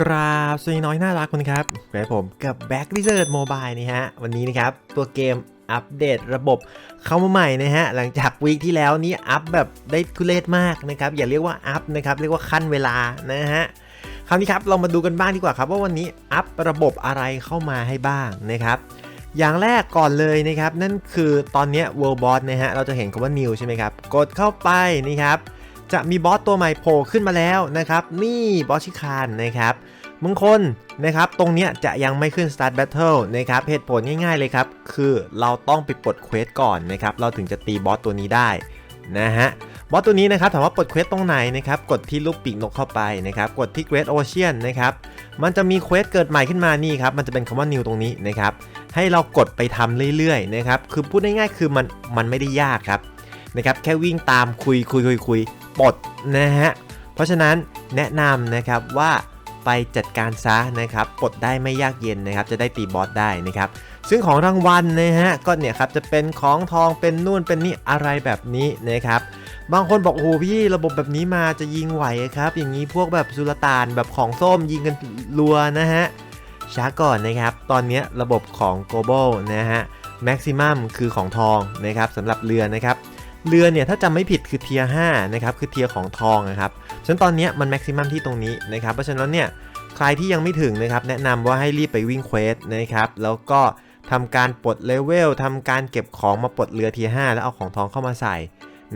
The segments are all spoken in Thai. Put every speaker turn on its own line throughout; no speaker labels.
กราบสวัสดีน้อยน่ารักคุณครับกับผมกับ Back r e s e a r c h Mobile นี่ฮะ วันนี้นะครับ ตัวเกมอัปเดตระบบเข้ามาใหม่นะฮะ หลังจากวีคที่แล้วนี้อัปแบบได้ทุเรศมากนะครับ อย่าเรียกว่าอัปนะครับ เรียกว่าขั้นเวลานะฮะ คราวนี้ครับ เรามาดูกันบ้างดีกว่าครับ ว่าวันนี้อัประบบอะไรเข้ามาให้บ้างนะครับอย่างแรกก่อนเลยนะครับ นั่นคือตอนเนี้ย World Boss นะฮะเราจะเห็นคำว่า New ใช่ไหมครับ กดเข้าไปนะครับ จะมีบอสตัวใหม่โผล่ขึ้นมาแล้วนะครับ นี่บอสชิคานนะครับบางคนนะครับตรงเนี้ยจะยังไม่ขึ้น Start Battle นะครับเหตุผลง่ายๆเลยครับ คือเราต้องไปปลดเควสก่อนนะครับ เราถึงจะตีบอสตัวนี้ได้นะฮะบอสตัวนี้นะครับถามว่าปลดเควสตรงไหนนะครับกดที่ลูกปีกนกเข้าไปนะครับกดที่ Great Ocean นะครับมันจะมีเควสเกิดใหม่ขึ้นมานี่ครับมันจะเป็นคำว่า New ตรงนี้นะครับให้เรากดไปทำเรื่อยๆนะครับคือพูดง่ายๆคือมันมันไม่ได้ยากครับ นะครับแค่วิ่งตามคุยคุยคุยคุยปลดนะฮะเพราะฉะนั้นแนะนำนะครับว่าไปจัดการซะนะครับปลดได้ไม่ยากเย็นนะครับจะได้ตีบอสได้นะครับซึ่งของรางวัลนะฮะก็เนี่ยครับจะเป็นของทองเป็นนู่นเป็นนี่อะไรแบบนี้นะครับบางคนบอกโอ้โหพี่ระบบแบบนี้มาจะยิงไหวครับอย่างนี้พวกแบบสุลต่านแบบของส้มยิงกันรัวนะฮะช้าก่อนนะครับ ตอนนี้ระบบของ global นะฮะ maximum คือของทองนะครับสำหรับเรือนะครับ เรือเนี่ยถ้าจำไม่ผิดคือเทียร์5นะครับคือเทียร์ของทองนะครับฉะนั้นตอนนี้มันแม็กซิมัมที่ตรงนี้นะครับเพราะฉะนั้นเนี่ยใครที่ยังไม่ถึงนะครับแนะนำว่าให้รีบไปวิ่งเควสนะครับแล้วก็ทำการปลดเลเวลทำการเก็บของมาปลดเรือเทียร์5แล้วเอาของทองเข้ามาใส่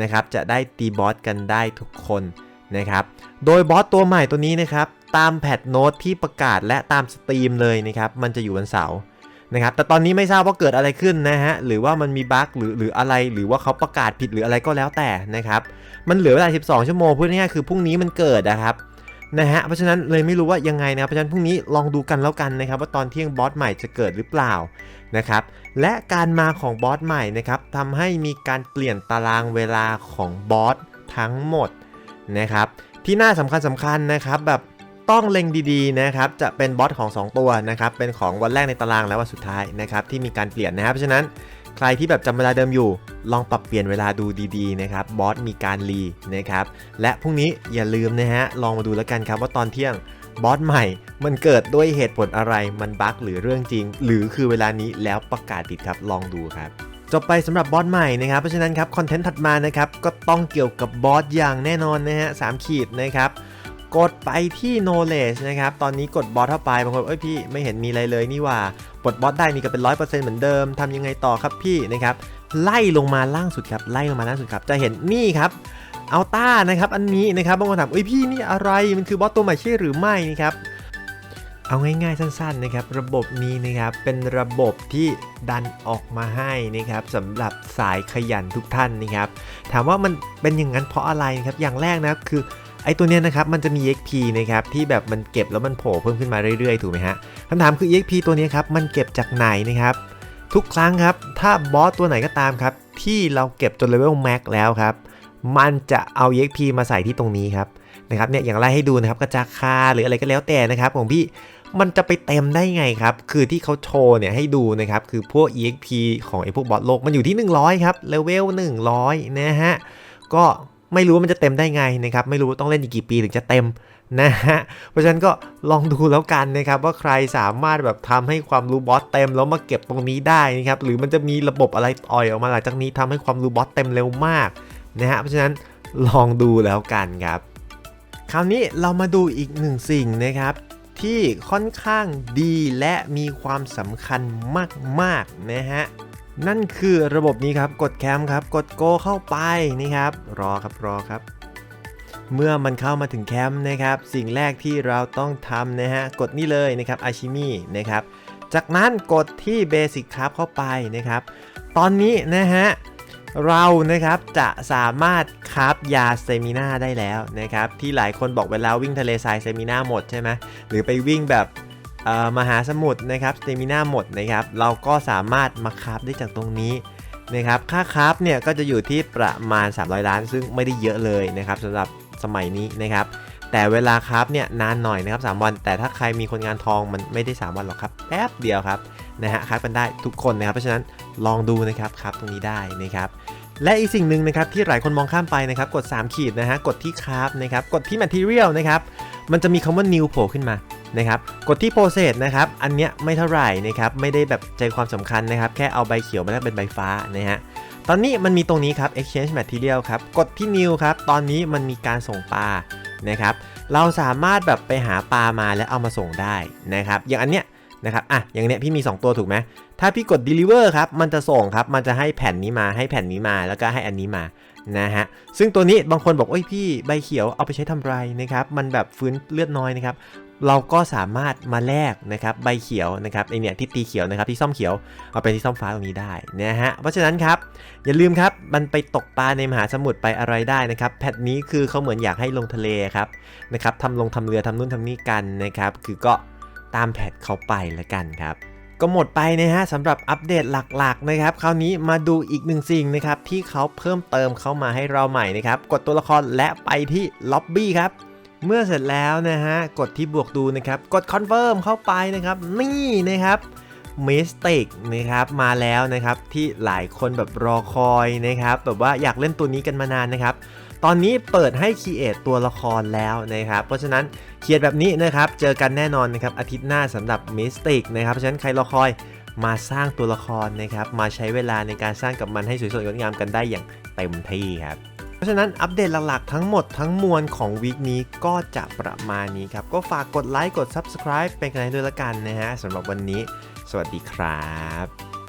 นะครับจะได้ตีบอสกันได้ทุกคนนะครับโดยบอสตัวใหม่ตัวนี้นะครับตามแพทโน้ตที่ประกาศและตามสตรีมเลยนะครับมันจะอยู่วันเสาร์ นะครับแต่ตอนนี้ไม่ทราบว่าเกิดอะไรขึ้นนะฮะหรือว่ามันมีบั๊กหรือหรืออะไรหรือว่าเขาประกาศผิดหรืออะไรก็แล้วแต่นะครับมันเหลือเวลา 12 ชั่วโมงพูดง่ายๆคือพรุ่งนี้มันเกิดนะครับนะฮะเพราะฉะนั้นเลยไม่รู้ว่ายังไงนะครับเพราะฉะนั้นพรุ่งนี้ลองดูกันแล้วกันนะครับว่าตอนเที่ยงบอสใหม่จะเกิดหรือเปล่านะครับและการมาของบอสใหม่นะครับทำให้มีการเปลี่ยนตารางเวลาของบอสทั้งหมดนะครับที่น่าสำคัญสำคัญนะครับแบบ ต้องเล็งดีๆนะครับจะเป็นบอสของ 2 ตัวนะครับเป็นของวันแรกในตารางและวันสุดท้ายนะครับที่มีการเปลี่ยนนะครับเพราะฉะนั้นใครที่แบบจำเวลาเดิมอยู่ ลองปรับเปลี่ยนเวลาดูดีๆนะครับบอสมีการรีนะครับและพรุ่งนี้อย่าลืมนะฮะลองมาดูแล้วกันครับว่าตอนเที่ยงบอสใหม่ มันเกิดด้วยเหตุผลอะไรมันบั๊กหรือเรื่องจริง หรือคือเวลานี้แล้วประกาศผิดครับลองดูครับจบไปสำหรับบอสใหม่นะครับ เพราะฉะนั้นครับคอนเทนต์ถัดมานะครับก็ต้องเกี่ยวกับบอสอย่างแน่นอนนะฮะสามขีดนะครับ กดไปที่ knowledge นะครับ ตอนนี้กดบอสเข้าไปบางคนเอ้ยพี่ไม่เห็นมีอะไรเลยนี่ว่าปลดบอสได้นี่ก็เป็น 100%เหมือนเดิมทำยังไงต่อครับพี่นะครับไล่ลงมาล่างสุดครับไล่ลงมาล่างสุดครับ จะเห็นนี่ครับเอาต้านะครับอันนี้นะครับบางคนถามเอ้ยพี่นี่อะไรมันคือบอสตัวใหม่ใช่หรือไม่นะครับเอาง่ายๆสั้นๆนะครับระบบนี้นะครับเป็นระบบที่ดันออกมาให้นะครับสำหรับสายขยันทุกท่านนะครับถามว่ามันเป็นอย่างนั้นเพราะอะไรนะครับอย่างแรกนะครับคือ ไอตัวเนี้ยนะครับมันจะมี EXP นะครับที่แบบมันเก็บแล้วมันโผล่เพิ่มขึ้นมาเรื่อยๆ ถูกไหมฮะคำถามคือ EXP ตัวเนี้ยครับมันเก็บจากไหนนะครับทุกครั้งครับถ้าบอสตัวไหนก็ตามครับที่เราเก็บจนเลเวลแม็กแล้วครับมันจะเอา EXP มาใส่ที่ตรงนี้ครับนะครับเนี่ยอย่างไรให้ดูนะครับกระจาคาหรืออะไรก็แล้วแต่นะครับของพี่มันจะไปเต็มได้ไงครับ คือที่เขาโชว์เนี่ยให้ดูนะครับ คือพวก EXP ของไอ้พวกบอสโลกมันอยู่ที่ 100 ครับเลเวล100 นะฮะ ก็ ไม่รู้ว่ามันจะเต็มได้ไงนะครับ ไม่รู้ต้องเล่นอีกกี่ปีถึงจะเต็มนะฮะ เพราะฉะนั้นก็ลองดูแล้วกันนะครับ ว่าใครสามารถแบบทำให้ความรู้บอสเต็มแล้วมาเก็บตรงนี้ได้นะครับ หรือมันจะมีระบบอะไรอ่อยออกมาหลังจากนี้ทำให้ความรู้บอสเต็มเร็วมากนะฮะ เพราะฉะนั้นลองดูแล้วกันครับ คราวนี้เรามาดูอีกหนึ่งสิ่งนะครับที่ค่อนข้างดีและมีความสำคัญมากๆนะฮะ นั่นคือระบบนี้ครับ กดแคมครับ กดโกเข้าไปนี่ครับ รอครับรอครับ เมื่อมันเข้ามาถึงแคมป์นะครับ สิ่งแรกที่เราต้องทำนะฮะ กดนี่เลยนะครับอาชิมินะครับ จากนั้นกดที่เบสิกครับเข้าไปนะครับ ตอนนี้นะฮะเรานะครับจะสามารถคราฟยาเซมินาได้แล้วนะครับ ที่หลายคนบอกเวลาวิ่งทะเลทรายเซมินาหมดใช่ไหมหรือไปวิ่งแบบ มหาสมุทรนะครับสเซมินาหมดนะครับเราก็สามารถมาคราฟได้จากตรงนี้นะครับค่าคราฟเนี่ยก็จะอยู่ที่ประมาณ 300 ล้าน ซึ่งไม่ได้เยอะเลยนะครับสำหรับสมัยนี้นะครับแต่เวลาคราฟเนี่ยนานหน่อยนะครับ 3 วัน แต่ถ้าใครมีคนงานทองมันไม่ได้ 3 วันหรอกครับแป๊บเดียวครับนะฮะคราฟกันได้ทุกคนนะครับ เพราะฉะนั้นลองดูนะครับคราฟตรงนี้ได้นะครับ และอีกสิ่งหนึ่งนะครับที่หลายคนมองข้ามไปนะครับ กด 3 ขีดนะฮะกดที่คราฟนะครับกดที่ Material นะครับมันจะมีคำว่า New โผล่ขึ้นมา นะครับกดที่ process นะครับอันเนี้ยไม่เท่าไหร่นะครับไม่ได้แบบใจความสำคัญนะครับแค่เอาใบเขียวมาแลกเป็นใบฟ้านะฮะตอนนี้มันมีตรงนี้ครับ exchange material ครับกดที่ new ครับตอนนี้มันมีการส่งปลานะครับเราสามารถแบบไปหาปลามาแล้วเอามาส่งได้นะครับอย่างอันเนี้ยนะครับอะอย่างเนี้ยพี่มี 2 ตัวถูกไหมถ้าพี่กด deliver ครับมันจะส่งครับมันจะให้แผ่นนี้มาให้แผ่นนี้มาแล้วก็ให้อันนี้มานะฮะซึ่งตัวนี้บางคนบอกเอ้ยพี่ใบเขียวเอาไปใช้ทำไรนะครับมันแบบฟื้นเลือดน้อยนะครับ เราก็สามารถมาแลกนะครับใบเขียวนะครับไอเนี่ยที่ตีเขียวนะครับที่ซ่อมเขียวเอาไปที่ซ่อมฟ้าตรงนี้ได้นะฮะเพราะฉะนั้นครับอย่าลืมครับมันไปตกปลาในมหาสมุทรไปอะไรได้นะครับแพทนี้คือเขาเหมือนอยากให้ลงทะเลครับนะครับทำลงทำเรือทำนู่นทำนี่กันนะครับคือก็ตามแพทเขาไปละกันครับก็หมดไปนะฮะสำหรับอัปเดตหลักๆนะครับคราวนี้มาดูอีกหนึ่งสิ่งนะครับที่เขาเพิ่มเติมเข้ามาให้เราใหม่นะครับกดตัวละครและไปที่ล็อบบี้ครับ เมื่อเสร็จแล้วนะฮะ กดที่บวกดูนะครับ กดคอนเฟิร์มเข้าไปนะครับ นี่นะครับมิสเตกนะครับมาแล้วนะครับที่หลายคนแบบรอคอยนะครับ แบบว่าอยากเล่นตัวนี้กันมานานนะครับ ตอนนี้เปิดให้คีเอทตัวละครแล้วนะครับ เพราะฉะนั้นเขียนแบบนี้นะครับ เจอกันแน่นอนนะครับอาทิตย์หน้าสำหรับมิสเตกนะครับเพราะฉะนั้นใครรอคอยมาสร้างตัวละครนะครับ มาใช้เวลาในการสร้างกับมันให้สวยสดงดงามกันได้อย่างเต็มที่ครับ ราะฉะนั้นอัปเดตหลักๆทั้งหมดทั้งมวลของวีคนี้ก็จะประมาณนี้ครับ ก็ฝากกดไลค์กด Subscribe เป็นกำลังใจด้วยละกันนะฮะสำหรับวันนี้ สวัสดีครับ